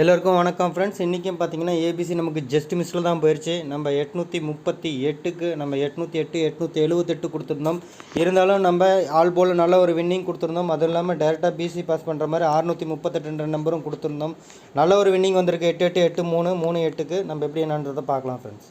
எல்லோருக்கும் வணக்கம் ஃப்ரெண்ட்ஸ் இன்றைக்கும் பார்த்தீங்கன்னா ஏபிசி நமக்கு ஜஸ்ட் மிஸ்ஸில் தான் போயிடுச்சு நம்ம எட்நூற்றி முப்பத்தி எட்டுக்கு நம்ம எட்நூற்றி எட்டு எட்நூற்றி எழுபத்தெட்டு கொடுத்துருந்தோம். இருந்தாலும் நம்ம ஆல் போல் நல்ல ஒரு வின்னிங் கொடுத்துருந்தோம். அதுவும் இல்லாமல் டேரெக்டாக பிசி பாஸ் பண்ணுற மாதிரி அறுநூற்றி முப்பத்தெட்டுன்ற நம்பரும் கொடுத்துருந்தோம். நல்ல ஒரு வின்னிங் வந்திருக்கு. எட்டு எட்டு எட்டு மூணு மூணு எட்டுக்கு. நம்ம எப்படி என்னன்றதை பார்க்கலாம் friends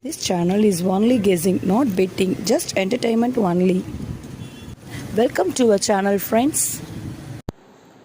This channel is only guessing, not betting, just entertainment only. Welcome to our channel friends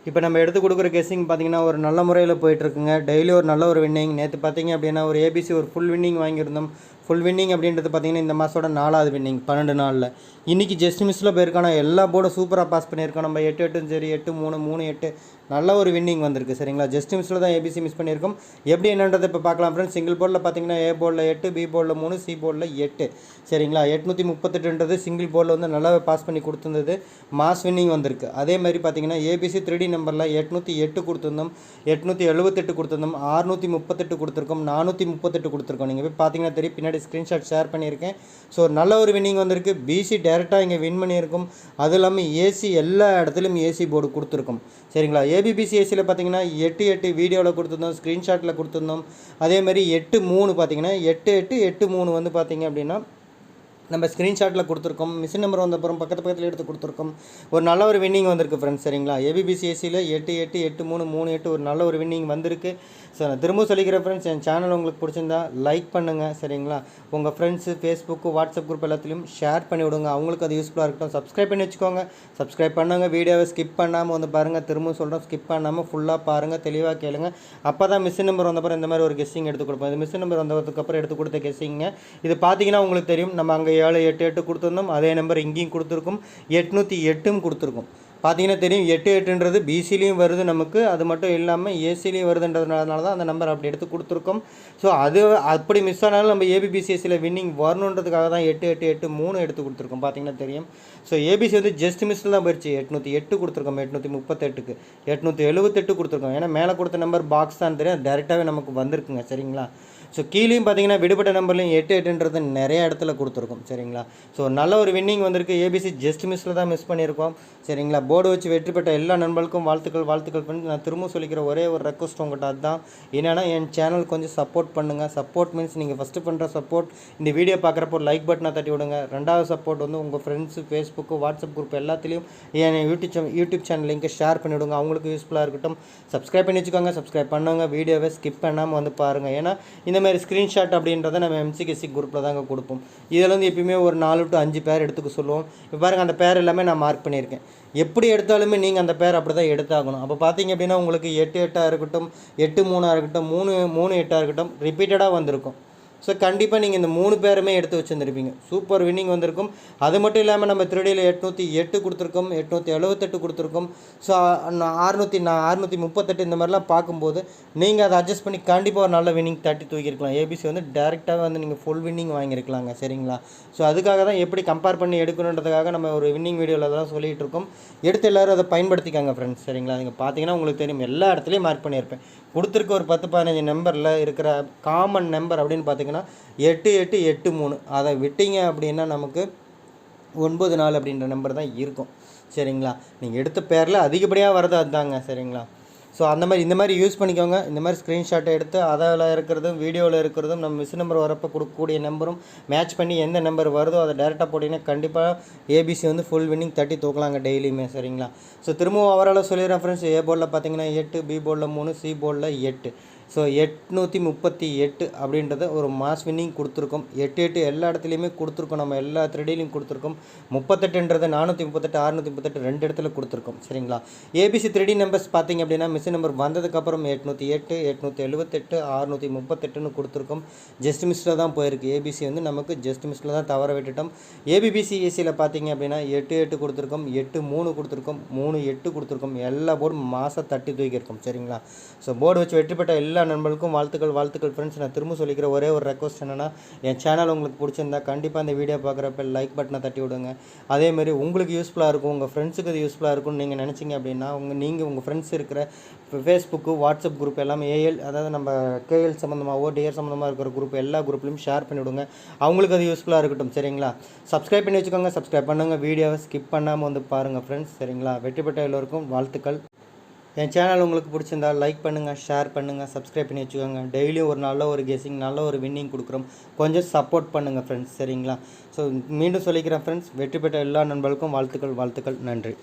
இப்போ நம்ம எடுத்து கொடுக்குற கெஸ்ஸிங் பார்த்தீங்கன்னா ஒரு நல்ல முறையில் போயிட்டுருக்குங்க டெய்லி ஒரு நல்ல ஒரு வின்னிங் நேற்று பார்த்தீங்க அப்படின்னா ஒரு ஏபிசி ஒரு ஃபுல் வின்னிங் வாங்கியிருந்தோம். ஃபுல் வின்னிங் அப்படின்றது பார்த்தீங்கன்னா இந்த மாதத்தோட நாலாவது வின்னிங் பன்னெண்டு நாளில். இன்றைக்கி ஜஸ்ட் மிஸ்ஸில் போயிருக்கானா? எல்லா போர்டும் சூப்பராக பாஸ் பண்ணியிருக்கோம் நம்ம எட்டு எட்டும் சரி எட்டு மூணு மூணு எட்டு. நல்ல ஒரு வின்னிங் வந்திருக்கு சரிங்களா? ஜஸ்ட் மிஸ்ஸில் தான் ஏபிசி மிஸ் பண்ணியிருக்கோம். எப்படி என்னன்றதை இப்போ பார்க்கலாம் ஃப்ரெண்ட்ஸ் சிங்கிள் போர்டில் பார்த்தீங்கன்னா ஏ போர்டில் எட்டு பி போர்டில் மூணு சி போர்டில் எட்டு சரிங்களா? எட்நூற்றி முப்பத்தெட்டுன்றது சிங்கிள் போர்டில் வந்து நல்லாவே பாஸ் பண்ணி கொடுத்துருந்தது. மாஸ் வின்னிங் வந்திருக்கு. அதே மாதிரி பார்த்தீங்கன்னா ஏபிசி த்ரீ டி நம்பரில் எட்நூற்றி எட்டு கொடுத்துருந்தோம். எட்நூற்றி எழுபத்தெட்டு கொடுத்துருந்தோம். அறுநூற்றி முப்பத்தெட்டு கொடுத்துருக்கோம். நானூற்றி முப்பத்தெட்டு கொடுத்துருக்கோம். நீங்கள் போய் பார்த்தீங்கன்னா தெரியும். பின்னாடி ஸ்க்ரீன்ஷாட் ஷேர் பண்ணியிருக்கேன். ஸோ நல்ல ஒரு வின்னிங் வந்திருக்கு. பிசி டேரெக்டாக இங்கே வின் பண்ணியிருக்கும். அதுவும் இல்லாமல் ஏசி எல்லா இடத்துலையும் ஏசி போர்டு கொடுத்துருக்கோம். சரிங்களா? ஏபிபிசி ஏசியில் பார்த்தீங்கன்னா எட்டு எட்டு வீடியோவில் கொடுத்துருந்தோம் ஸ்க்ரீன்ஷாட்டில் கொடுத்துருந்தோம். அதே மாதிரி எட்டு மூணு பார்த்தீங்கன்னா எட்டு எட்டு எட்டு மூணு வந்து பார்த்தீங்க அப்படின்னா நம்ம ஸ்க்ரீன்ஷாட்டில் கொடுத்துருக்கோம். மிஷின் நம்பர் வந்த அப்புறம் பக்கத்து பக்கத்தில் எடுத்து கொடுத்துருக்கோம். ஒரு நல்ல ஒரு வின்னிங் வந்திருக்கு ஃப்ரெண்ட்ஸ் சரிங்களா? ஏபிபிசிஎஸ்சியில் எட்டு எட்டு எட்டு மூணு மூணு எட்டு ஒரு நல்ல ஒரு வின்னிங் வந்திருக்கு. ஸோ நான் திரும்ப சொல்லிக்கிறேன் ஃப்ரெண்ட்ஸ் என் சேனல் உங்களுக்கு பிடிச்சிருந்தா லைக் பண்ணுங்கள் சரிங்களா? உங்கள் ஃப்ரெண்ட்ஸு ஃபேஸ்புக்கு வாட்ஸ்அப் குரூப் எல்லாத்துலேயும் ஷேர் பண்ணி விடுங்க. அவங்களுக்கு அது யூஸ்ஃபுல்லாக இருக்கட்டும். சப்ஸ்கிரைப் பண்ணி வச்சுக்கோங்க. சப்ஸ்கிரைப் பண்ணுங்கள் வீடியோவை ஸ்கிப் பண்ணாமல் வந்து பாருங்கள் திரும்ப சொல்கிறோம் ஸ்கிப் பண்ணாமல் ஃபுல்லாக பாருங்கள் தெளிவாக கேளுங்க. அப்போ தான் மிஷின் நம்பர் வந்தப்பறம் இந்த மாதிரி ஒரு கெஸ்ஸிங் எடுத்து கொடுப்போம். இது மிஷின் நம்பர் வந்ததுக்கப்புறம் எடுத்து கொடுத்த கெஸ்ஸிங்க இது பார்த்தீங்கன்னா உங்களுக்கு தெரியும். நம்ம அங்கே ஏழு எட்டு எட்டு கொடுத்துருந்தோம். அதே நம்பர் இங்கேயும் கொடுத்துருக்கோம். எட்நூற்றி எட்டும் கொடுத்துருக்கோம். பார்த்தீங்கன்னா தெரியும் எட்டு எட்டுன்றது பிசிலையும் வருது நமக்கு. அது மட்டும் இல்லாமல் ஏசிலையும் வருதுன்றதுனால தான் அந்த நம்பர் அப்படி எடுத்து கொடுத்துருக்கோம். ஸோ அது அப்படி மிஸ் ஆனாலும் நம்ம ஏபிபிசிஎஸ்சியில் வின்னிங் வரணுன்றதுக்காக தான் எட்டு எட்டு எட்டு மூணு எடுத்து கொடுத்துருக்கோம். பார்த்தீங்கன்னா தெரியும். ஸோ ஏபிசி வந்து ஜஸ்ட் மிஸ்ஸில் தான் போயிடுச்சு எட்நூற்றி எட்டு கொடுத்துருக்கோம். எட்நூற்றி முப்பத்தெட்டுக்கு. எட்நூற்றி எழுபத்தெட்டு கொடுத்துருக்கோம். ஏன்னா மேலே கொடுத்த நம்பர் பாக்ஸ் தான் தெரியும். டேரெக்டாகவே நமக்கு வந்திருக்குங்க. சரிங்களா? ஸோ கீழேயும் பார்த்தீங்கன்னா விடுபட்ட நம்பர்லையும் எட்டு எட்டுன்றது நிறைய இடத்துல கொடுத்துருக்கோம். சரிங்களா? ஸோ நல்ல ஒரு வின்னிங் வந்திருக்கு. ஏபிசி ஜஸ்ட் மிஸ்ஸில் தான் மிஸ் பண்ணியிருக்கோம். சரிங்களா? போர்டு வச்சு வெற்றி பெற்ற எல்லா நண்பர்களுக்கும் வாழ்த்துக்கள் வாழ்த்துக்கள். பண்ணி நான் திரும்ப சொல்லிக்கிற ஒரே ஒரு ரெக்வஸ்ட் உங்கள்கிட்ட அதுதான். என்னென்னா என் சேனல் கொஞ்சம் சப்போர்ட் பண்ணுங்கள் சப்போர்ட் மீன்ஸ் நீங்கள் ஃபஸ்ட்டு பண்ணுற சப்போர்ட் இந்த வீடியோ பார்க்குறப்போ லைக் பட்டனை தட்டி விடுங்க. ரெண்டாவது சப்போர்ட் வந்து உங்கள் ஃப்ரெண்ட்ஸு ஃபேஸ்புக்கு வாட்ஸ்அப் குரூப் எல்லாத்துலேயும் என் யூடியூப் யூடியூப் சேனல் லிங்க்கை ஷேர் பண்ணிவிடுங்க அவங்களுக்கு யூஸ்ஃபுல்லாக இருக்கட்டும். சப்ஸ்கிரைப் பண்ணி வச்சுக்கோங்க. சப்ஸ்கிரைப் பண்ணுங்க வீடியோவை ஸ்கிப் பண்ணாமல் வந்து பாருங்கள் ஏன்னா இந்த மாதிரி ஸ்க்ரீன்ஷாட் அப்படின்றத நம்ம எம்சிகேசி குரூப்பில் தாங்க கொடுப்போம். இதில் வந்து எப்பயுமே ஒரு நாலு டு அஞ்சு பேர் எடுத்துக்க சொல்லுவோம். இப்போ பாருங்கள் அந்த பேர் எல்லாமே நான் மார்க் பண்ணியிருக்கேன். எப்படி எடுத்தாலுமே நீங்கள் அந்த பேர் அப்படி தான் எடுத்தாகணும். அப்போ பார்த்தீங்க அப்படின்னா உங்களுக்கு எட்டு எட்டாக இருக்கட்டும் எட்டு மூணாக இருக்கட்டும் மூணு மூணு எட்டாக இருக்கட்டும் ரிப்பீட்டடாக வந்திருக்கும். ஸோ கண்டிப்பாக நீங்கள் இந்த மூணு பேருமே எடுத்து வச்சுருந்துருப்பீங்க. சூப்பர் வின்னிங் வந்திருக்கும். அது மட்டும் இல்லாமல் நம்ம திருடியில் எட்நூற்றி எட்டு கொடுத்துருக்கோம் எட்நூற்றி எழுபத்தெட்டு கொடுத்துருக்கோம். ஸோ அறுநூற்றி நான் அறுநூற்றி முப்பத்தெட்டு இந்த மாதிரிலாம் பார்க்கும்போது நீங்கள் அதை அட்ஜஸ்ட் பண்ணி கண்டிப்பாக ஒரு நல்ல வின்னிங் தட்டி தூக்கியிருக்கலாம். ஏபிசி வந்து டேரெக்டாக வந்து நீங்கள் ஃபுல் வின்னிங் வாங்கியிருக்கலாங்க சரிங்களா? ஸோ அதுக்காக தான் எப்படி கம்பேர் பண்ணி எடுக்கணுன்றதுக்காக நம்ம ஒரு வின்னிங் வீடியோவில் தான் சொல்லிகிட்டு இருக்கோம். எடுத்து எல்லோரும் அதை பயன்படுத்திக்காங்க ஃப்ரெண்ட்ஸ் சரிங்களா? நீங்கள் பார்த்தீங்கன்னா உங்களுக்கு தெரியும் எல்லா இடத்துலையும் மார்க் பண்ணியிருப்பேன். கொடுத்துருக்க ஒரு பத்து பதினஞ்சு நம்பரில் இருக்கிற காமன் நம்பர் அப்படின்னு பார்த்தீங்கன்னா எட்டு எட்டு எட்டு மூணு. அதை விட்டீங்க அப்படின்னா நமக்கு ஒன்பது நாலு அப்படின்ற நம்பர் தான் இருக்கும். சரிங்களா? நீங்கள் எடுத்த பேரில் அதிகப்படியாக வரது அதுதாங்க சரிங்களா? ஸோ அந்த மாதிரி இந்த மாதிரி யூஸ் பண்ணிக்கோங்க. இந்த மாதிரி ஸ்க்ரீன்ஷாட்டை எடுத்து அதில் இருக்கிறதும் வீடியோவில் இருக்கிறதும் நம்ம மிஸ் நம்பர் வரப்போ கொடுக்கக்கூடிய நம்பரும் மேட்ச் பண்ணி எந்த நம்பர் வருதோ அதை டேரெக்டாக போட்டிங்கன்னா கண்டிப்பாக ஏபிசி வந்து ஃபுல் வின்னிங் தட்டி தூக்கலாங்க டெய்லியுமே சரிங்களா? ஸோ திரும்பவும் அவரால் சொல்லிடுறேன் ஃப்ரெண்ட்ஸ் ஏ போர்டில் பார்த்தீங்கன்னா எட்டு பி போர்டில் மூணு சி போர்டில் எட்டு. ஸோ எட்நூற்றி முப்பத்தி எட்டு அப்படின்றத ஒரு மாஸ் வின்னிங் கொடுத்துருக்கோம். எட்டு எட்டு எல்லா இடத்துலையுமே கொடுத்துருக்கோம். நம்ம எல்லா த்ரெடிலையும் கொடுத்துருக்கோம். முப்பத்தெட்டுன்றது நானூற்றி முப்பத்தெட்டு அறுநூற்றி முப்பத்தெட்டு ரெண்டு இடத்துல கொடுத்துருக்கோம். சரிங்களா? ஏபிசி த்ரெடி நம்பர்ஸ் பார்த்தீங்க அப்படின்னா மிஷின் நம்பர் வந்ததுக்கப்புறம் எட்நூற்றி எட்டு எட்நூற்றி எழுபத்தெட்டு அறுநூற்றி முப்பத்தெட்டுன்னு கொடுத்துருக்கோம். ஜஸ்ட் மிஸ்டில் தான் போயிருக்கு. ஏபிசி வந்து நமக்கு ஜஸ்ட் மிஸ்டில் தான் தவற விட்டுட்டோம். ஏபிபிசி ஏசியில் பார்த்தீங்க அப்படின்னா எட்டு எட்டு கொடுத்துருக்கோம் எட்டு மூணு கொடுத்துருக்கோம் மூணு எட்டு கொடுத்துருக்கோம். எல்லா போர்டும் மாதம் தட்டி தூக்கியிருக்கோம். சரிங்களா? ஸோ போர்டு வச்சு வெற்றி பெற்ற எல்லா நண்பர்களுக்கும் வாழ்த்துக்கள் வாழ்த்துக்கள் ஃப்ரெண்ட்ஸ் நான் திரும்ப சொல்லிக்கிற ஒரே ஒரு ரெக்வஸ்ட் என்னென்னா என் சேனல் உங்களுக்கு பிடிச்சிருந்தா கண்டிப்பாக இந்த வீடியோ பார்க்குறப்ப லைக் பட்டனை தட்டி விடுங்க. அதேமாரி உங்களுக்கு யூஸ்ஃபுல்லாக இருக்கும் உங்கள் ஃப்ரெண்ட்ஸுக்கு இது யூஸ்ஃபுல்லாக இருக்கும்னு நீங்கள் நினச்சிங்க அப்படின்னா உங்கள் நீங்கள் உங்கள் ஃப்ரெண்ட்ஸ் இருக்கிற ஃபேஸ்புக்கு வாட்ஸ்அப் குரூப் எல்லாமே ஏஎல் அதாவது நம்ம கேஎல் சம்மந்தமாகவோ டிஎர் சம்மந்தமாக இருக்கிற குரூப் எல்லா குரூப்லையும் ஷேர் பண்ணிவிடுங்க அவங்களுக்கு அது யூஸ்ஃபுல்லாக இருக்கட்டும் சரிங்களா? சப்ஸ்கிரைப் பண்ணி வச்சுக்கோங்க சப்ஸ்கிரைப் பண்ணுங்கள் வீடியோவை ஸ்கிப் பண்ணாமல் வந்து பாருங்கள் ஃப்ரெண்ட்ஸ் சரிங்களா? வெற்றி பெற்ற எல்லோருக்கும் வாழ்த்துக்கள். என் சேனல் உங்களுக்கு பிடிச்சிருந்தா லைக் பண்ணுங்கள் ஷேர் பண்ணுங்கள் சப்ஸ்கிரைப் பண்ணி வச்சுக்கோங்க. டெய்லியும் ஒரு நல்ல ஒரு கெஸிங் நல்ல ஒரு வின்னிங் கொடுக்குறோம். கொஞ்சம் சப்போர்ட் பண்ணுங்கள் ஃப்ரெண்ட்ஸ் சரிங்களா? ஸோ மீண்டும் சொல்லிக்கிறேன் ஃப்ரெண்ட்ஸ் வெற்றி பெற்ற எல்லா நண்பர்களுக்கும் வாழ்த்துக்கள் வாழ்த்துக்கள் நன்றி.